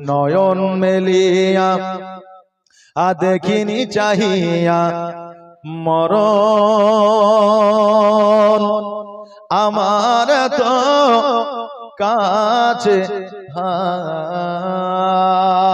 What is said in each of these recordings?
নয়ন মেলিয়া আ দেখিনি চাহিয়া মর আমার তো কাছে হায়।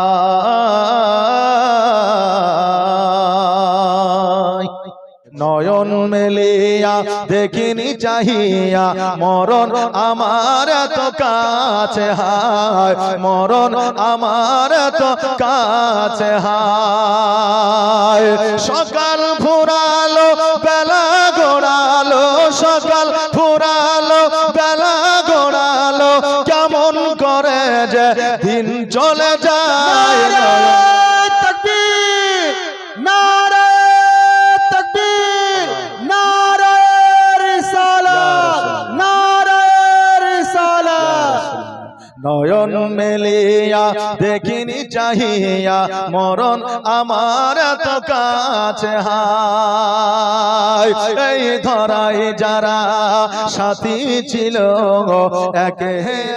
নয়ন মেলিয়া দেখিনি চাহিয়া, মরণ আমার তো কাছে হায়, মরণ আমার তো কাছে হায়। সকাল ফুরালো, বেলা গোড়ালো, সকাল ফুরালো, বেলা গোড়ালো, কেমন করে যে দিন চলে যায় মেলিয়া, দেখিনি চাহিয়া, মরণ আমার তো কাছে এই ধরাই যারা সাথী ছিল একে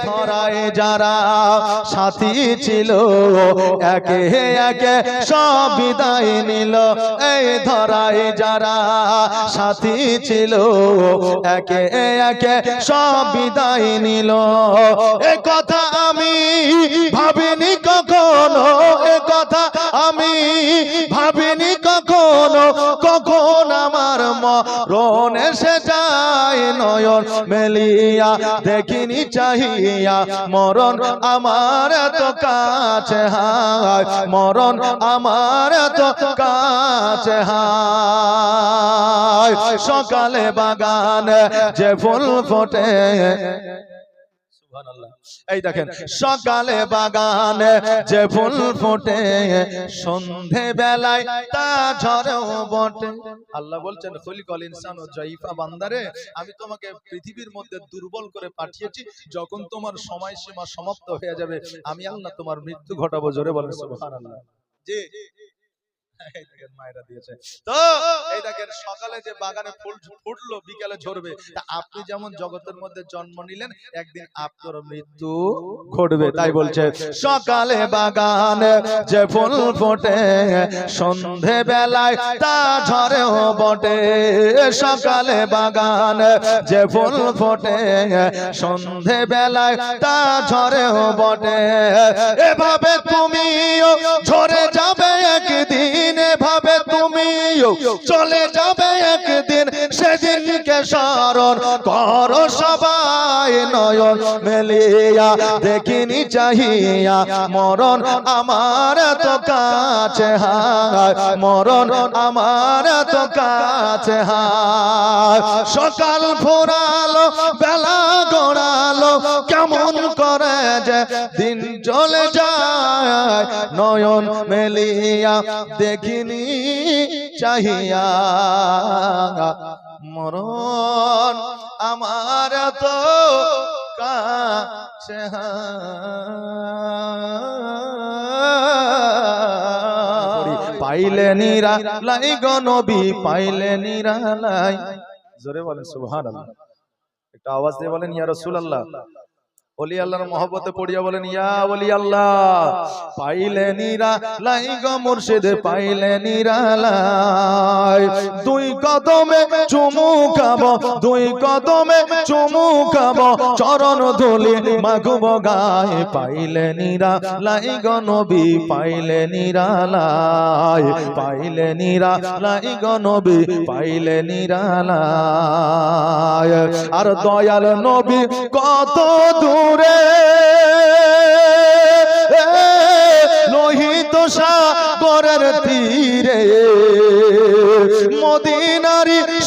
ধরাই যারা সাথী ছিল একে একে সব বিদায় নিল। এই ধরাই যারা সাথী ছিল একে একে সব বিদায় নিল। এ কথা আমি ভাবিনি কখনো এ কথা, আমি ভাবিনি কখনো কখন আমার মরণ এসে যায়, নয়ন মেলিয়া, দেখিনি চাহিয়া, মরণ আমার তো কাছে হায়, মরণ আমার তো কাছে হায়। সকালে বাগান যে ফুল ফোটে এই দেখেন সকালে বাগানে যে ফুল ফোটে সন্ধে বেলায় তা ঝরেও বটে। আল্লাহ বলছেন খলিকল ইনসান ও জয়ীফা বান্দারে আমি তোমাকে পৃথিবীর মধ্যে দুর্বল করে পাঠিয়েছি যখন তোমার সময়সীমা সমাপ্ত হয়ে যাবে আমি আল্লাহ তোমার মৃত্যু ঘটাবো। জোরে বলেন সুবহানাল্লাহ। জি। এই দেখেন মায়েরা দিয়েছে। তো এই দেখেন সকালে যে বাগানে ফুল ফুটলো বিকালে ঝরবে আপনি যেমন জগতের মধ্যে জন্ম নিলেন একদিন আপনার মৃত্যু ঘটবে তাই বলছে। সকালে বাগানে যে ফুল ফোটে সন্ধে বেলায় তা ঝরেও বটে। সকালে বাগানে যে ফুল ফোটে সন্ধে বেলায় তা ঝরেও বটে। এভাবে তুমিও ঝরে তুমিও চলে যাবে একদিন, সেদিনকে স্মরণ করো সবাই নয়ন মেলিয়া, দেখিনি চাহিয়া, মরণ আমার তো কাছে হায়, মরণ আমার তো কাছে হায়। সকাল ফুরালো বেলা গড়ালো কেমন করে যে দিন চলে যায়। নয়ন মেলিয়া দেখিনি, চাহিয়া মরণ আমার তো। পাইলে নিরা লাই গনবী পাইলে নিরা লাই। জোরে বলেন, সুবহানাল্লাহ। একটা আওয়াজ দিয়ে বলেন ইয়া আল্লাহ অলি আল্লাহর মহব্বতে পড়িয়া বলেন ইয়া অলি আল্লাহ। পাইলে নিরা লাই গো মুর্শিদ পাইলে নিরা লাই দুই কদমে চুমু খাব, দুই কদমে চুমু খাব। চরণ ধুলি মাগুব গায়ে, পাইলে নিরা লাই গো নবী, পাইলে নিরা লাই, পাইলে নিরা লাই গো নবী, পাইলে নিরালায় আর দয়াল নবী কত দূরে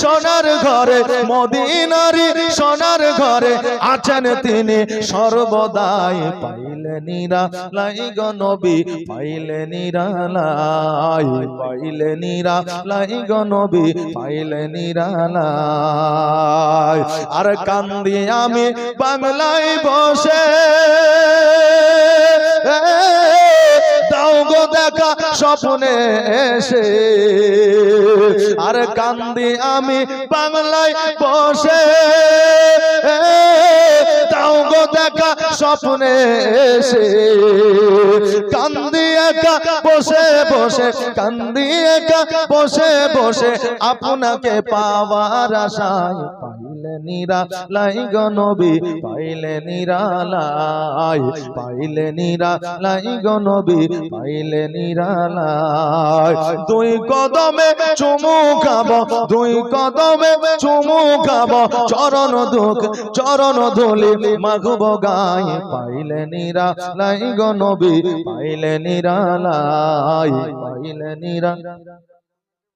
সোনার ঘরে, মদিনারি সোনার ঘরে আছেন তিনি। সর্বদাই পাইলে নিরা লাই গো নবী, পাইলে নিরা লাই পাইলে নিরা নবী আর কান্দি আমি বাংলায় বসে। দেখা স্বপ্নে এসে। আর কান্দি আমি বাংলায় বসে স্বপ্নে এসে কান্দি একা বসে বসে কান্দি একা বসে বসে আপনাকে পাওয়ার আশায় পাইলে নিরা লাই গনবী পাইলে নিরালাই পাইলে নিরা লাই গনবী পাইলে নিরালাই দুই কদমে চুমু খাব, দুই কদমে চুমু খাব, চরণ দুঃখ, চরণ ধুলি মাগব গায়ে। পাইলে নিরা লাই গনবী পাইলে নিরালাই পাইলে নিরা